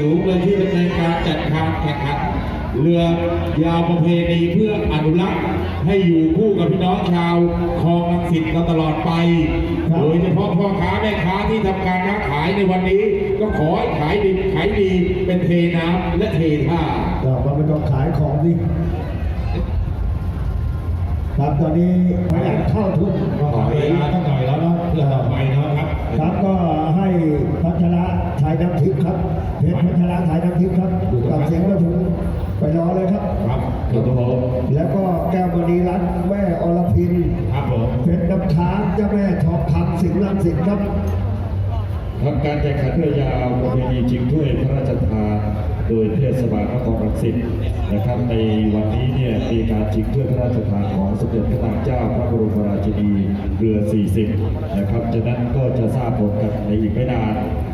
สูงเลยที่ดำเนินการจัดการแข่งขันเรือยาวประเพณีเพื่ออนุรักษ์ให้อยู่คู่กับพี่น้องชาวคลองลังสิตเราตลอดไป โดยเฉพาะพ่อค้าแม่ค้าที่ทำการค้าขายในวันนี้ ก็ขอให้ขายดีขายดีเป็นเทน้ำและเทท่าก็มันไม่ต้องขายของดิครับตอนนี้พยายามเข้าทุกก็ขอเวลาสักหน่อยแล้วเนาะเพื่อต่อไปเนาะครับ ครับก็ให้พัชระชายน้ำทิพย์ ครับเพชรพัชระชายน้ำทิพย์ครับกับเสียงประทุมไปรอเลยครับ ครับครับผมแล้วก็แก้วมณีรัตน์แม่อรพินครับผมเพชรน้ำค้างเจ้าแม่ทองคำสิงห์ลังสิตครับทำการแข่งขันเรือยาวประเพณีชิงถ้วยพระราชทานโดยเทศบาลนครรังสิตนะครับ ในวันนี้เนี่ยมีการชิงถ้วยพระราชทานของสมเด็จพระนางเจ้าพระบรมราชินีเรือ 40 นะครับจากนั้นก็จะทราบผลกันในอีกไม่นานสำหรับในวั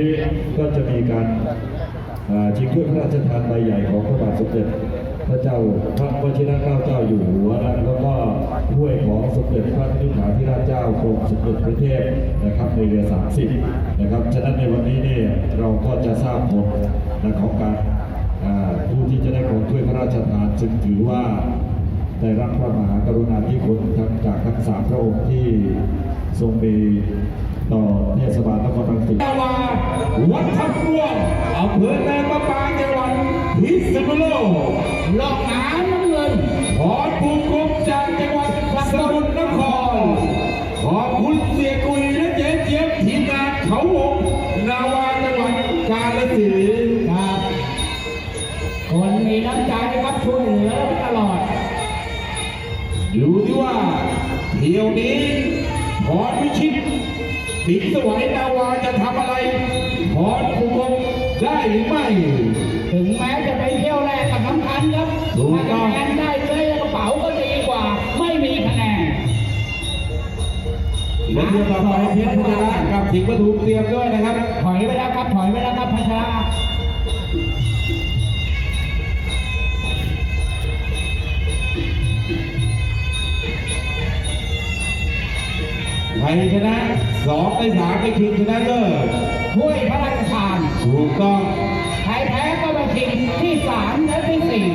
นี้ก็จะมีการอ่าชิงถ้วยพระราชทานใบใหญ่ของพระบาทสมเด็จพระเจ้าพระวชิรเกล้าเจ้าอยู่หัวนะแล้วก็ถ้วยของสมเด็จพระนิธิาธิราชเจ้ากรมสมเด็จพระเทพนะครับในเรือ 30 นะครับ ฉะนั้นในวันนี้เนี่ยเราก็จะทราบผลนะของการผู้ที่จะได้ของถ้วยพระราชทานจึงถือว่าได้รับพระมหากรุณาธิคุณทั้งจากทั้งสามพระองค์ที่ทรงมี วัดทับม่วงอำเภอแม่มะปางจังหวัดพิษณุโลกหลอกหนาน้ำเงินขอปูกรมจากจังหวัดสมุทรนคร ขอบคุณเสียกุยและเจ๊เจี๊ยบทีมงานเขาวงนาวาจังหวัดกาฬสินธุ์ครับ คนมีน้ำใจนะครับช่วยเหลือตลอดดูที่ว่าเที่ยวนี้ พรวิชิตสิงห์สวัยนาวาจะทำอะไรพรปูกรมได้หรือไม่ถึงแม้จะไปเที่ยวแรกกับสำคัญครับถูกต้ถ้าองคะแนนได้เลยกระเป๋าก็ดีกว่า ไม่มีคะแนนและเรื่องต่อไปเพชรพัชระกับสิงห์ปทุมเตรียมด้วยนะครับ ถอยไปแล้วครับ ถอยไปแล้วครับพัชระ ใครชนะสองในสามไปชิงชนะเลิศถ้วยพระราชทานถูกต้องใครแพ้ก็ไปชิงที่สามและที่สี่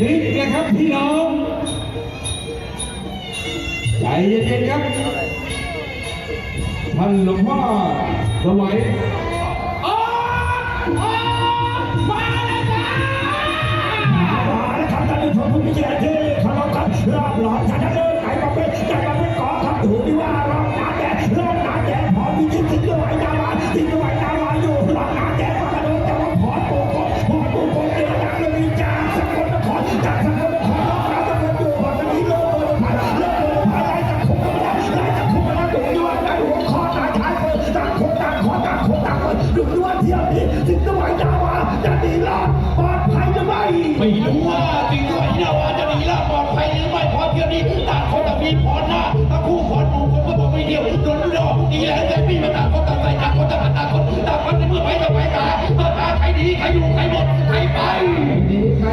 นี่นะครับพี่น้อง ใจเย็นๆครับท่านหลวงพ่อสวัย ท่านผู้ชมผู้มีเกียรติที่เคารพครับรอบหลอนชนะเลิศไหนมาเป็นใจมาเป็นกอครับถูกที่ว่ารอบน้ำแดงรอบน้ำแดงพอมีชิ้นทิ้งด้วยนาวาทิ้งด้วยนาวาอยู่รอบน้ำแดงมากระโดดแต่ว่าพอโปกพอโปกเดียวดังเลยจากสกลนครจากสกลนครรอบน้ำจะเป็นอยู่พอตอนนี้เลิกเลยผ่านเลิกเลยผ่านไล่จากคุกมาแล้วไล่จากคุกมาแล้วดุด้วยไล่หัวคอตายท้ายเปิดต่างคนต่างขอต่างคนต่างเปิดดุด้วยเที่ยวนี้ทิ้งด้วยนาวาจะดีรอดปลอดภัยหรือไม่ไม่รู้ว่า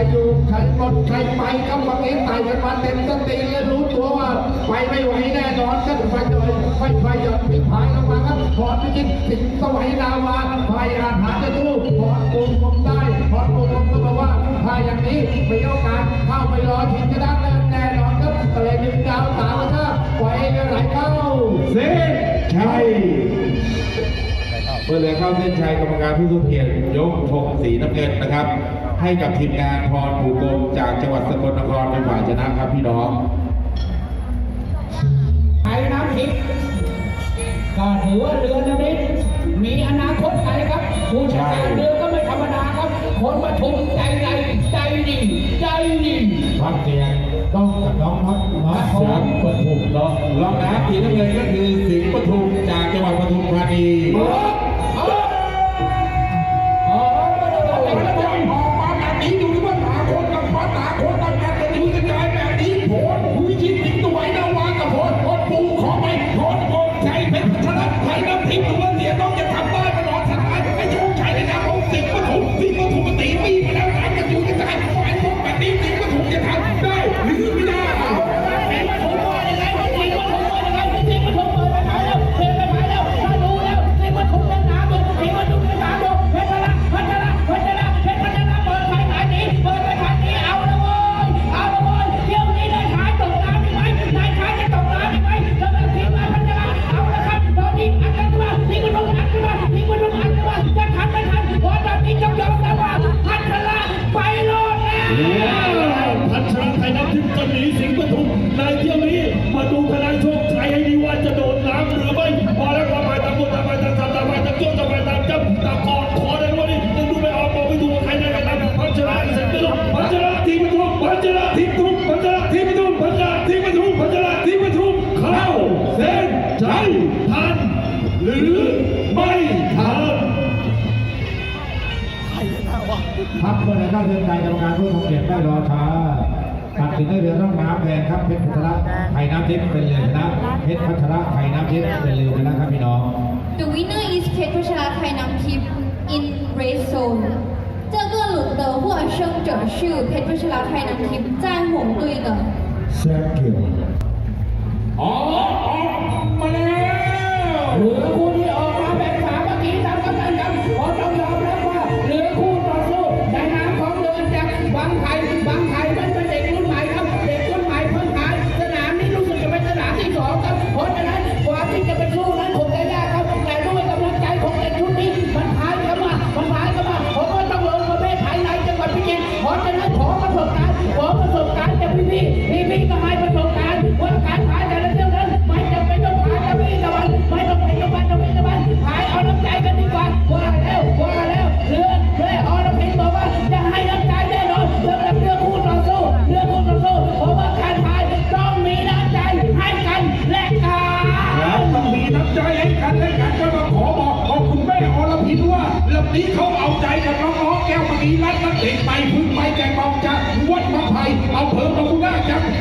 อยู่ใครหมดใครไปก็วันนี้ไต่กันมาเต็มสติและรู้ตัวว่าไปไม่ไหวแน่นอนก็ไฟเลยไฟไฟหยดพิพายลงมาครับพอพิจิตถึงสวัยนาวาพายอาหารจะตู้พอปูผมได้พอปูผมก็บอกว่าถ้าอย่างนี้ไมีโอกาสเข้าไปรอชิงชนะเลิศแน่นอนครับก็เลยดึงดาวสาวก็ปล่อยให้ไหลเข้าเส้นชัยเมื่อเลือเข้าเส้นชัยกรรมการผู้ทรงเกียรติยกธงสีน้ำเงินนะครับ ให้กับทีมงานพรผูกรมจากจังหวัดสกลนครเป็นฝ่ายชนะครับพี่น้องไทยน้ำทิพย์ก็ถือว่าเรือนามิตมีอนาคตไกลครับผู้ชนะเรือก็ไม่ธรรมดาครับคนปทุมใจใจใจดีใจดีฟังเสียงต้องกับน้องน็อตน้องเสียงปทุมเนาะรองน้ำสีน้ำเงินก็คือสิงห์ปทุมจากจังหวัดปทุมธานี ชั ไม่ทัน หรือไม่ทันพักเพื่อนก็เดินใจกรรมการผู้ทรงเกียรติได้รอช้าตัดสินให้เรือร่องน้ำแดงครับเพชรพัชระไข่น้ำทิพย์เป็นเรือชนะเพชรพัชระไข่น้ำทิพย์เป็นเรือชนะครับพี่น้อง The winner is เพชรพัชระไข่น้ำทิพย์ in red zone 这个鲁的获胜者是เพชรพัชระไข่น้ำทิพย์在红队的 Thank you.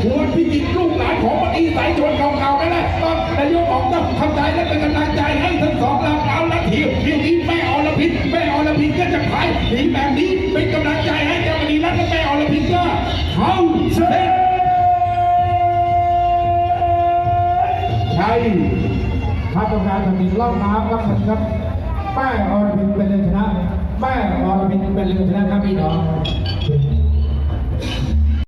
ควรพิจิตลูกหลานของมันอีสายชนเก่าๆนั่นแหละตอนนายกบอกต้องทำใจและเป็นกำลังใจให้ทั้งสองเราเอาละทีเดี๋ยวนี้แม่อรพิษแม่อรพิษก็จะขายหนีแบบนี้เป็นกำลังใจให้แกมณีรัตน์แลม่อรพิษก็เขาเสด็จชัยภาพการทำมีล่องน้ำครับครับแม่อรพิษเป็นเลยชนะแม่อรพิษเป็นเลยชนะครับพี่น้อง